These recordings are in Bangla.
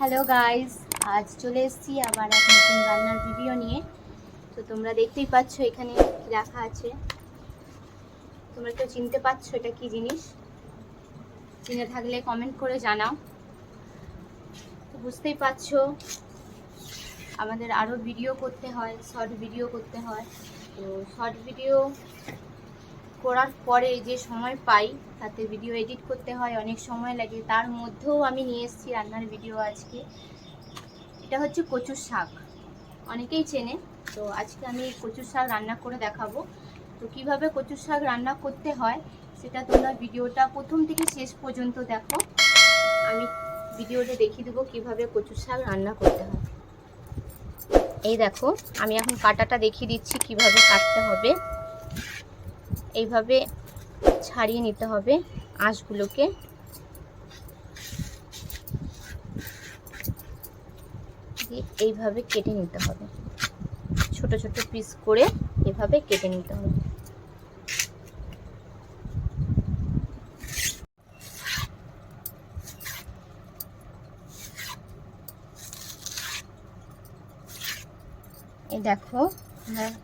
হ্যালো গাইস আজ চলে এসেছি আবার এক নতুন রান্নার ভিডিও নিয়ে। তো তোমরা দেখতেই পাচ্ছ, এখানে রাখা আছে। তোমরা কেউ চিনতে পারছ এটা কি জিনিস? চিনে থাকলে কমেন্ট করে জানাও। তো বুঝতেই পারছ, আমাদের আরও ভিডিও করতে হয় শর্ট ভিডিও করতে হয়। তো শর্ট ভিডিও করার পরে যে সময় পাই, তাতে ভিডিও এডিট করতে হয়, অনেক সময় লাগে। তার মধ্যেও আমি নিয়ে এসেছি রান্নার ভিডিও আজকে। এটা হচ্ছে কচুর শাক। অনেকেই চেনে, তো আজকে আমি কচুর শাক রান্না করে দেখাবো। তো কীভাবে কচুর শাক রান্না করতে হয়, সেটা তোমরা ভিডিওটা প্রথম থেকে শেষ পর্যন্ত দেখো। আমি ভিডিওটা দেখিয়ে দেবো কীভাবে কচুর শাক রান্না করতে হয়। এই দেখো, আমি এখন কাটাটা দেখিয়ে দিচ্ছি কীভাবে কাটতে হবে। এইভাবে ছাড়িয়ে নিতে হবে আঁশগুলোকে। এইভাবে কেটে নিতে হবে। ছোট ছোট পিস করে এভাবে কেটে নিতে হবে। এই দেখো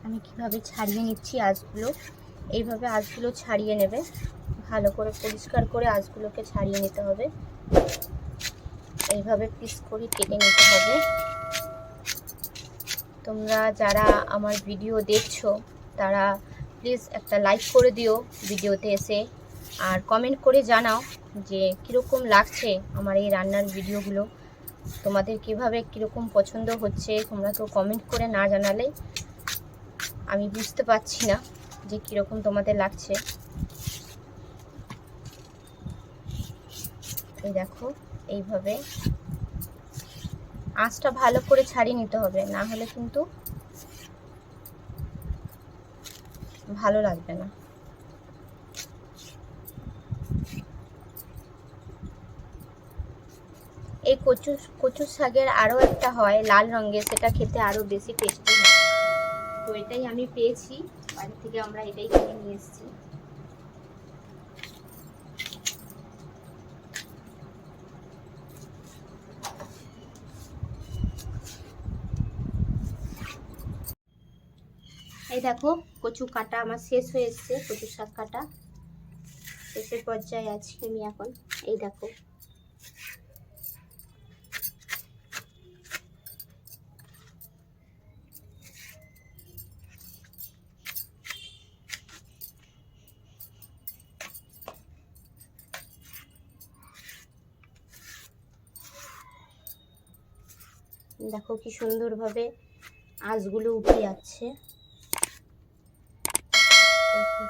আমি কীভাবে ছাড়িয়ে নিচ্ছি আঁশগুলো। এইভাবে আঁশগুলো ছাড়িয়ে নেবে। ভালো করে পরিষ্কার করে আঁশগুলোকে ছাড়িয়ে নিতে হবে। এইভাবে পিস করে কেটে নিতে হবে। তোমরা যারা আমার ভিডিও দেখছ, তারা প্লিজ একটা লাইক করে দিও ভিডিওতে এসে। আর কমেন্ট করে জানাও যে কীরকম লাগছে আমার এই রান্নার ভিডিওগুলো। তোমাদের কীভাবে কীরকম পছন্দ হচ্ছে, তোমরা তো কমেন্ট করে না জানালে আমি বুঝতে পারছি না। যে কীরকম তোমাদের লাগছে। এই দেখো, এইভাবে। আঁচটা ভালো করে ছাড়িয়ে নিতে হবে, না হলে কিন্তু ভালো লাগবে না। এই কচু কচু শাকের আরও একটা হয়, লাল রঙের, সেটা খেতে আরও বেশি টেস্টি এটাই আমি পেয়েছি। বাড়ি থেকে আমরা এটাই কিনে নিয়ে এসেছি। এই দেখো, কচু কাটা আমার শেষ হয়ে এসছে কচু শাক কাটা। শেষের পর্যায়ে আছি আমি এখন। এই দেখো। দেখো কি সুন্দরভাবে আঁচগুলো উঠে যাচ্ছে।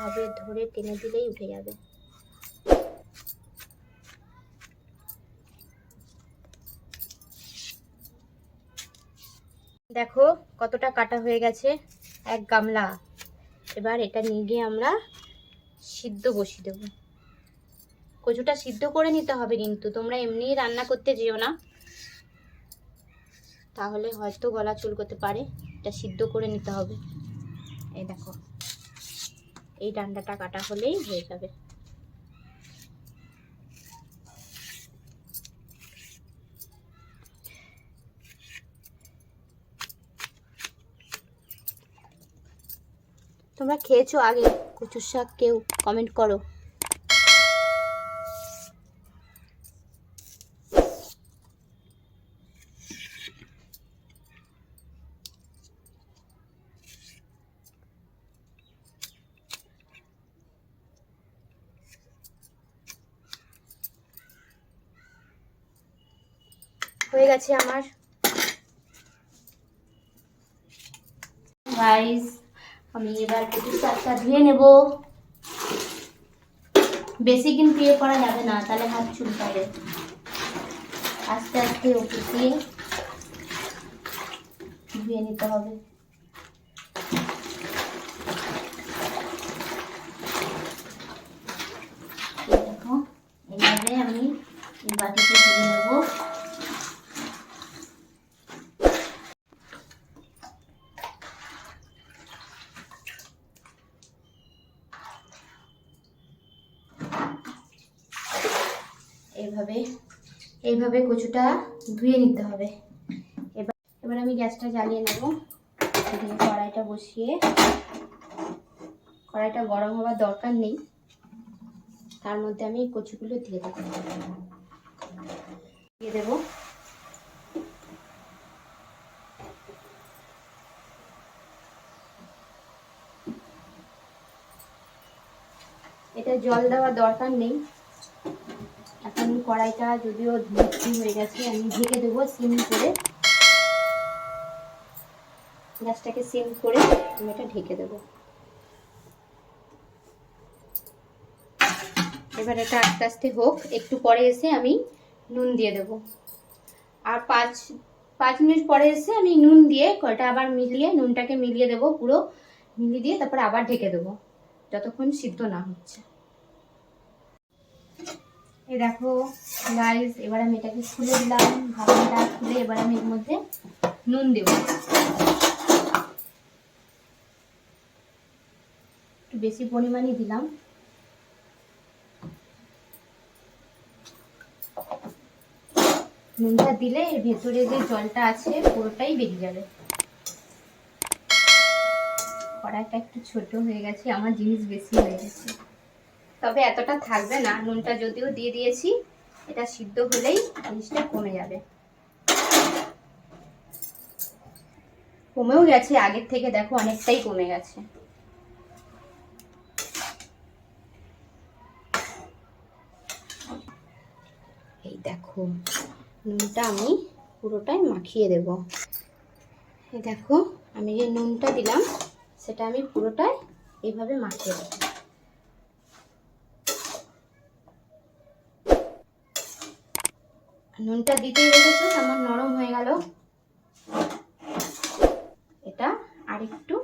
ভাবে ধরে টেনে দিলেই উঠে যাবে। দেখো কতটা কাটা হয়ে গেছে এক গামলা। এবার এটা নিয়ে গিয়ে আমরা সিদ্ধ বসিয়ে দেবো। কচুটা সিদ্ধ করে নিতে হবে কিন্তু, তোমরা এমনি রান্না করতে যেও না। তাহলে হয়তো গলা চুল করতে পারে। এটা সিদ্ধ করে নিতে হবে। এই দেখো। এই ডান্ডাটা কাটা হলেই হয়ে যাবে। তোমরা খেয়েছো আগে? কচুর শাক কেউ কমেন্ট করো হয়ে গেছে আমার। গাইস আমি এবার কচুর শাকটা ধুয়ে নেব। বেশি কিন্তু ইয়ে করা যাবে না, তাহলে হাত চুলকাবে। আস্তে আস্তে ওকে দিয়ে ধুয়ে নিতে হবে। এইভাবে আমি বাটিতে তুলে নেব। এইভাবে এইভাবে কচুটা ধুয়ে নিতে হবে। এবার এবার আমি গ্যাসটা জ্বালিয়ে নেব। কড়াইটা বসিয়ে, কড়াইটা গরম হওয়ার দরকার নেই। তার মধ্যে আমি কচুগুলো দিয়ে দেবো। দিয়ে দেবো। এটা জল দেওয়ার দরকার নেই। কড়াইটা যদিও ভর্তি হয়ে গেছে, আমি ঢেকে দেবো সিম করে। গ্যাসটাকে সিম করে আমি এটা ঢেকে দেবো। এবার এটা আস্তে আস্তে হোক, একটু পরে এসে আমি নুন দিয়ে দেব। আর পাঁচ পাঁচ মিনিট পরে এসে আমি নুন দিয়ে কয়টা আবার মিলিয়ে, নুনটাকে মিলিয়ে দেবো পুরো, মিলিয়ে দিয়ে তারপর আবার ঢেকে দেবো, যতক্ষণ সিদ্ধ না হচ্ছে। এই দেখো গাইস এবার আমি এটাকে খুলে দিলাম ভাবনাটা খুলে এবার আমি এর মধ্যে নুন দেব। একটু বেশি পরিমাণই দিলাম। নুনটা দিলে এর ভেতরে যে জলটা আছে, পুরোটাই বেরিয়ে যাবে। কড়াইটা একটু ছোট হয়ে গেছে, আমার জিনিস বেশি হয়ে গেছে। তবে এতটা থাকবে না, নুনটা যদিও দিয়ে দিয়েছি, এটা সিদ্ধ হলেই জিনিসটা কমে যাবে। কমেও গেছে, আগের থেকে দেখো অনেকটাই কমে গেছে। এই দেখো, নুনটা আমি পুরোটাই মাখিয়ে দেব। এই দেখো, আমি যে নুনটা দিলাম, সেটা আমি পুরোটাই এইভাবে মাখিয়ে দেবো। নুনটা দিতেই রেখেছো আমার নরম হয়ে গেল। এটা আর একটু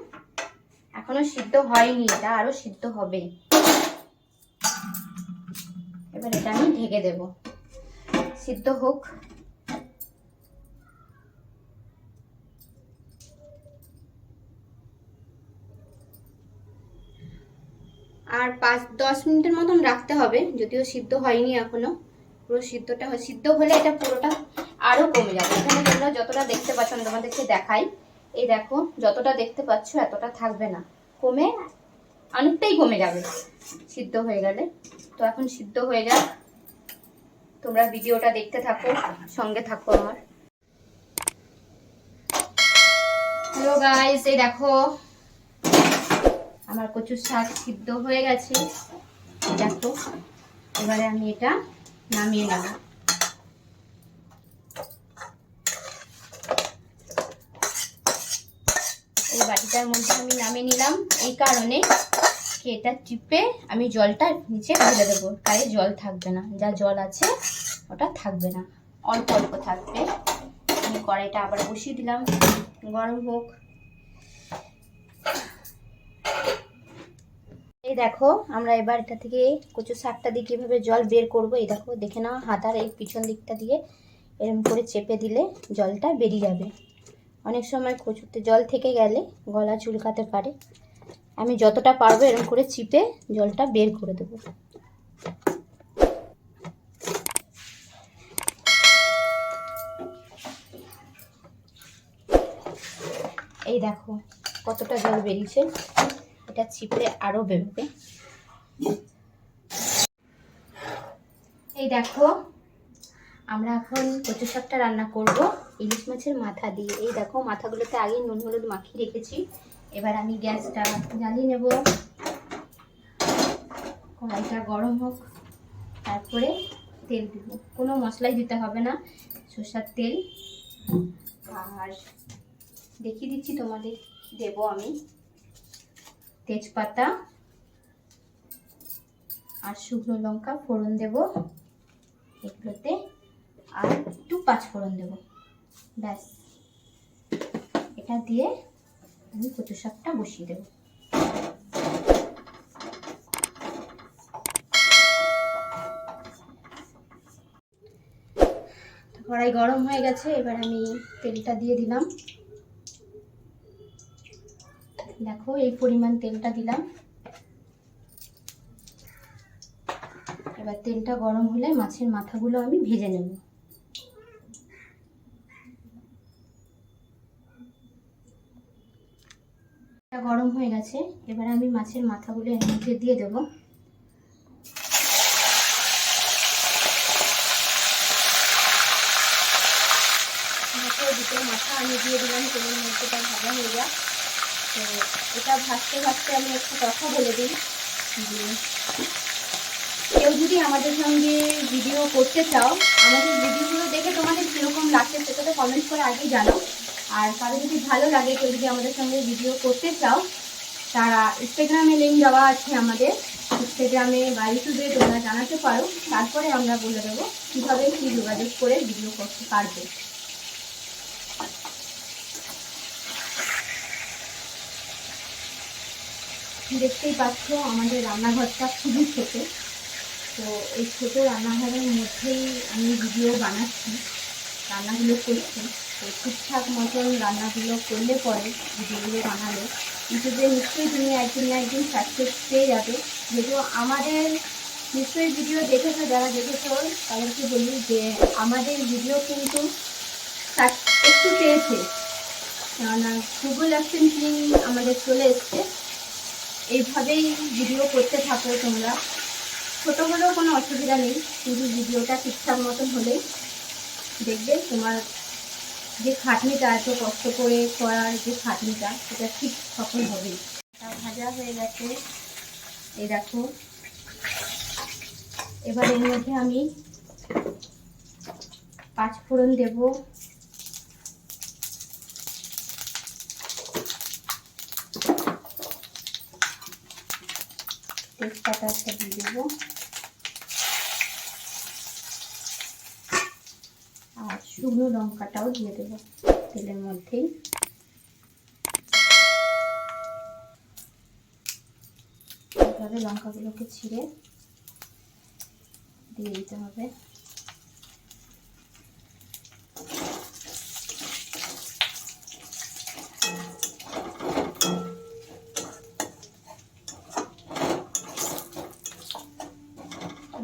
এখনও সিদ্ধ হয়নি, এটা আরও সিদ্ধ হবে। এবার এটা আমি ঢেকে দেব। সিদ্ধ হোক। আর পাঁচ দশ মিনিটের মতন রাখতে হবে, যদিও সিদ্ধ হয়নি এখনও। পুরো সিদ্ধটা সিদ্ধ হলে এটা পুরোটা আরও কমে যাবে। এখানে তোমরা যতটা দেখতে পাচ্ছ, আমি তোমাদেরকে দেখাই। এই দেখো, যতটা দেখতে পাচ্ছ, এতটা থাকবে না। কমে অনেকটাই কমে যাবে, সিদ্ধ হয়ে গেলে। তো এখন সিদ্ধ হয়ে যাক। তোমরা ভিডিওটা দেখতে থাকো, সঙ্গে থাকো আমার। হ্যালো গাইস এই দেখো, আমার কচুর শাক সিদ্ধ হয়ে গেছে। দেখো, এবারে আমি এটা নামিয়ে নেব। এই বাটিটার মধ্যে আমি নামিয়ে নিলাম। এই কারণে এটা চিপে আমি জলটা নিচে ঢেলে দেবো। গায়ে জল থাকবে না। যা জল আছে, ওটা থাকবে না। অল্প অল্প থাকবে। আমি কড়াইটা আবার বসিয়ে দিলাম। গরম হোক। এই দেখো, আমরা এবার এটা থেকে কচু শাকটা দিয়ে কীভাবে জল বের করব, এই দেখো, দেখে নাও হাতার এই পিছন দিকটা দিয়ে এরকম করে চেপে দিলে জলটা বেরিয়ে যাবে। অনেক সময় কচুতে জল থেকে গেলে গলা চুলকাতে পারে। আমি যতটা পারব এরকম করে চিপে জলটা বের করে দেবো। এই দেখো, কতটা জল বেরিয়েছে। এটা চিপড়ে আরও বেরোবে। এই দেখো, আমরা এখন কচু শাকটা রান্না করব। ইলিশ মাছের মাথা দিয়ে। এই দেখো, মাথাগুলোতে আগে নুন হলুদ মাখিয়ে রেখেছি। এবার আমি গ্যাসটা জ্বালিয়ে নেব। কড়াইটা গরম হোক, তারপরে তেল দিব। কোনো মশলাই দিতে হবে না, সর্ষার তেল। আর দেখিয়ে দিচ্ছি তোমাদের, দেব আমি। তেজপাতা আর শুকনো লঙ্কা ফোড়ন দেব এগুলোতে, আর একটু পাঁচ ফোড়ন দেব। ব্যাস। এটা দিয়ে আমি কচু শাকটা বসিয়ে দেব। কড়াই গরম হয়ে গেছে, এবার আমি তেলটা দিয়ে দিলাম। দেখো, এই পরিমাণ তেলটা দিলাম। এবার তেলটা গরম হলে মাছের মাথাগুলো আমি ভেজে নেব। গরম হয়ে গেছে, এবার আমি মাছের মাথাগুলো এর মধ্যে দিয়ে দেবো। মাথা আমি দিয়ে দিলাম, তেলের মধ্যে ভাজা হয়ে যায় তো এটা ভাজতে ভাজতে আমি একটু কথা বলে দিই। কেউ যদি আমাদের সঙ্গে ভিডিও করতে চাও, আমাদের ভিডিওগুলো দেখে তোমাদের কীরকম লাগছে সেটা তো কমেন্ট করে আগেই জানাও। আর কারও যদি ভালো লাগে, কেউ যদি আমাদের সঙ্গে ভিডিও করতে চাও, তারা ইনস্টাগ্রামে লিঙ্ক দেওয়া আছে আমাদের। ইনস্টাগ্রামে বা ইউটিউবে তোমরা জানাতে পারো। তারপরে আমরা বলে দেবো কীভাবে কী যোগাযোগ করে ভিডিও করতে পারবে। দেখতেই পাচ্ছ আমাদের রান্নাঘরটা খুবই ছোট। তো এই ছোট রান্নাঘরের মধ্যেই আমি ভিডিও বানাচ্ছি, রান্নাগুলো করছি। তো ঠিকঠাক মতন রান্নাগুলো করলে পরে ভিডিওগুলো বানালে। ইউটিউবে নিশ্চয়ই তুমি একদিন না একদিন সাকসেস পেয়ে যাবে। যেহেতু আমাদের নিশ্চয়ই ভিডিও দেখেছ, যারা দেখেছ, তাদেরকে বলি যে আমাদের ভিডিও কিন্তু একটু পেয়েছে। কেননা গুগল অ্যাপসেন্সিং আমাদের চলে এসছে। এইভাবেই ভিডিও করতে থাকো তোমরা। ছোটো হলেও কোনো অসুবিধা নেই কিন্তু ভিডিওটা ঠিকঠাক মতন হলেই দেখবে তোমার যে খাটনিটা এত কষ্ট করে করার যে খাটনিটা, সেটা ঠিক সফল হবেই। তা ভাজা হয়ে গেছে। এই দেখো। এবার এর মধ্যে আমি পাঁচ ফোড়ন দেবো। তেজপাতা একটা দিয়ে দেবো। আর শুকনো লঙ্কাটাও দিয়ে দেবো তেলের মধ্যেই। এভাবে লঙ্কাগুলোকে ছিঁড়ে দিয়ে দিতে হবে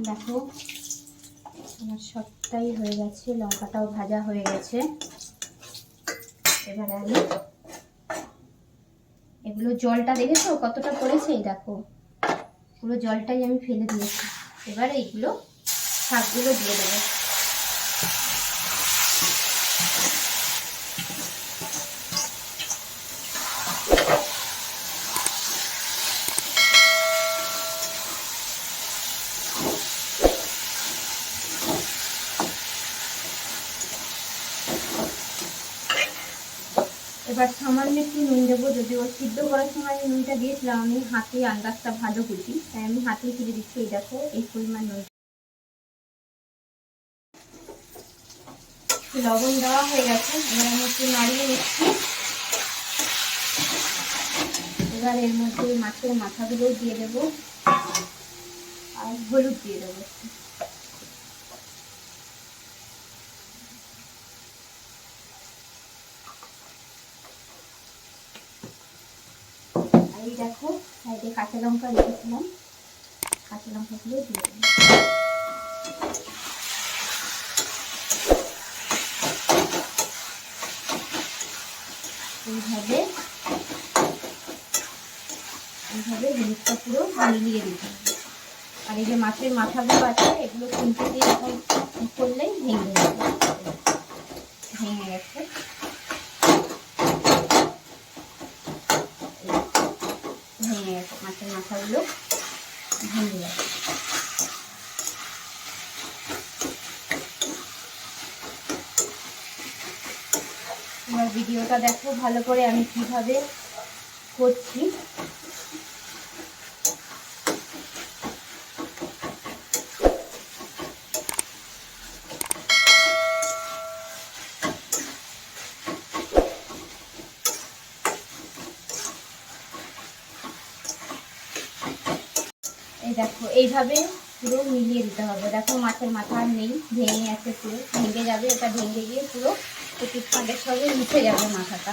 দেখো আমার সবটাই হয়ে গেছে, লঙ্কাটাও ভাজা হয়ে গেছে। এবারে আমি এগুলো জলটা দেখেছ? কতটা পড়েছে? এই দেখো। পুরো জলটাই আমি ফেলে দিয়েছি। এবারে এইগুলো শাকগুলো দিয়ে দেবো এবার সামান্য একটু নুন দেবো, যদিও সিদ্ধ করার সময় আমি নুনটা দিয়েছিলাম, আমি হাতে আন্দাজটা ভালো বুঝি তাই আমি হাতেই ফিরে দিচ্ছি, এই দেখো, এই পরিমাণ নুন লবণ দেওয়া হয়ে গেছে, এবার আমি একটু নাড়িয়ে নিচ্ছি এবার এর মধ্যে মাছের মাথাগুলোও দিয়ে দেবো, আর হলুদ দিয়ে দেবো একটু। দেখো, সাইডে কাঁচা লঙ্কা রেখেছিলাম। কাঁচা লঙ্কাগুলো দিয়ে দেবো এইভাবে এইভাবে জিনিসটা পুরো মিলিয়ে দিতে আর এই যে মাছের মাথাগুলো আছে, এগুলো কিনতে দিয়ে এখন করলেই ভেঙে যাবে। ভেঙে গেছে। ভেঙে গেছে মাছের মাথাগুলো ভেঙে এবার ভিডিওটা দেখো ভালো করে আমি কীভাবে করছি এই দেখো এইভাবে পুরো মিলিয়ে দিতে হবে। দেখো মাছের মাথা আর নেই, ভেঙে আছে পুরো। ভেঙে যাবে ওটা ভেঙে গিয়ে পুরো ফাঁদের সঙ্গে মিশে যাবে মাথাটা।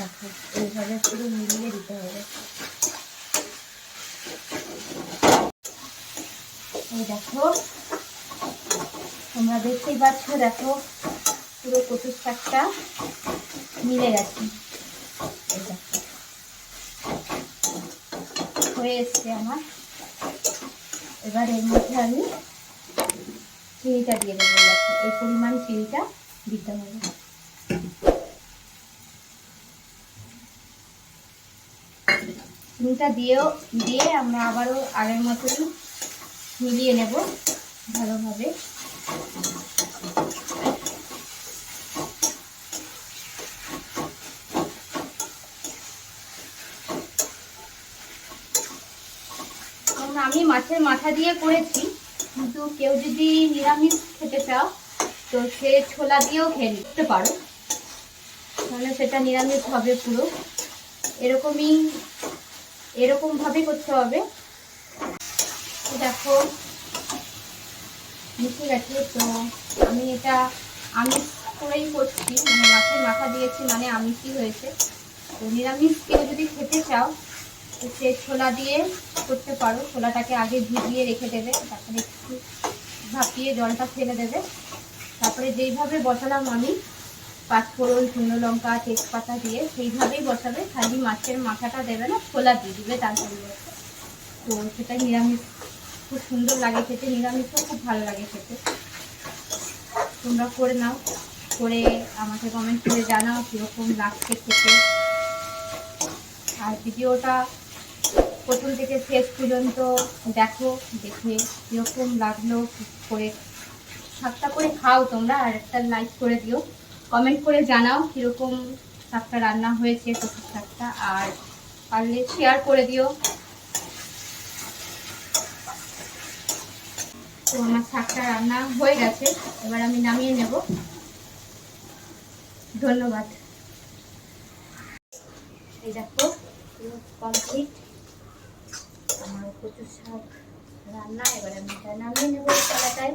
দেখো, এইভাবে পুরো মিলিয়ে দিতে হবে। এই দেখো, তোমরা দেখতেই পাচ্ছ, দেখো পুরো কচুর শাকটা মিলে গেছে এই দেখো। হয়ে এসছে আমার। এবার এর মধ্যে আমি চিনিটা দিয়ে দেবো। এই পরিমাণ চিনিটা দিতে হবে। চিনিটা দিয়েও, দিয়ে আমরা আবারও আগের মতনই মিলিয়ে নেব ভালোভাবে কারণ আমি মাছের মাথা দিয়ে করেছি, কিন্তু কেউ যদি নিরামিষ খেতে চাও, তো সে ছোলা দিয়েও খেয়ে নিতে পারো। তাহলে সেটা নিরামিষ হবে পুরো। এরকমই, এরকম ভাবে করতে হবে। দেখো, মিশে গেছে, তো আমি এটা আমিষ করেই করছি। মানে মাছের মাথা দিয়েছি মানে আমিষই হয়েছে। তো নিরামিষ কেউ যদি খেতে চাও, তো সে ছোলা দিয়ে করতে পারো। ছোলাটাকে আগে ভিজিয়ে রেখে দেবে, তারপরে একটু ভাপিয়ে জলটা ফেলে দেবে। তারপরে যেইভাবে বসালাম আমি, পাঁচফোড়ন, শুকনো লঙ্কা, তেজপাতা দিয়ে, সেইভাবেই বসাবে। খালি মাছের মাথাটা দেবে না, ছোলা দিয়ে দিবে তার পরিবর্তে তো সেটা নিরামিষ, খুব সুন্দর লাগে খেতে, নিরামিষও খুব ভালো লাগে খেতে। তোমরা করে নাও, করে আমাকে কমেন্ট করে জানাও কীরকম লাগছে খেতে। আর ভিডিওটা প্রথম থেকে শেষ পর্যন্ত দেখো, দেখে কীরকম লাগল করে শাকটা করে খাও তোমরা, আর একটা লাইক করে দিও। কমেন্ট করে জানাও কীরকম শাকটা রান্না হয়েছে কচুর শাকটা আর পারলে শেয়ার করে দিও। তো আমার শাকটা রান্না হয়ে গেছে, এবার আমি নামিয়ে নেব। ধন্যবাদ। এই দেখো কমপ্লিট আমার কচুর শাক রান্না এবার আমি এটা নামিয়ে নেব কলাটায়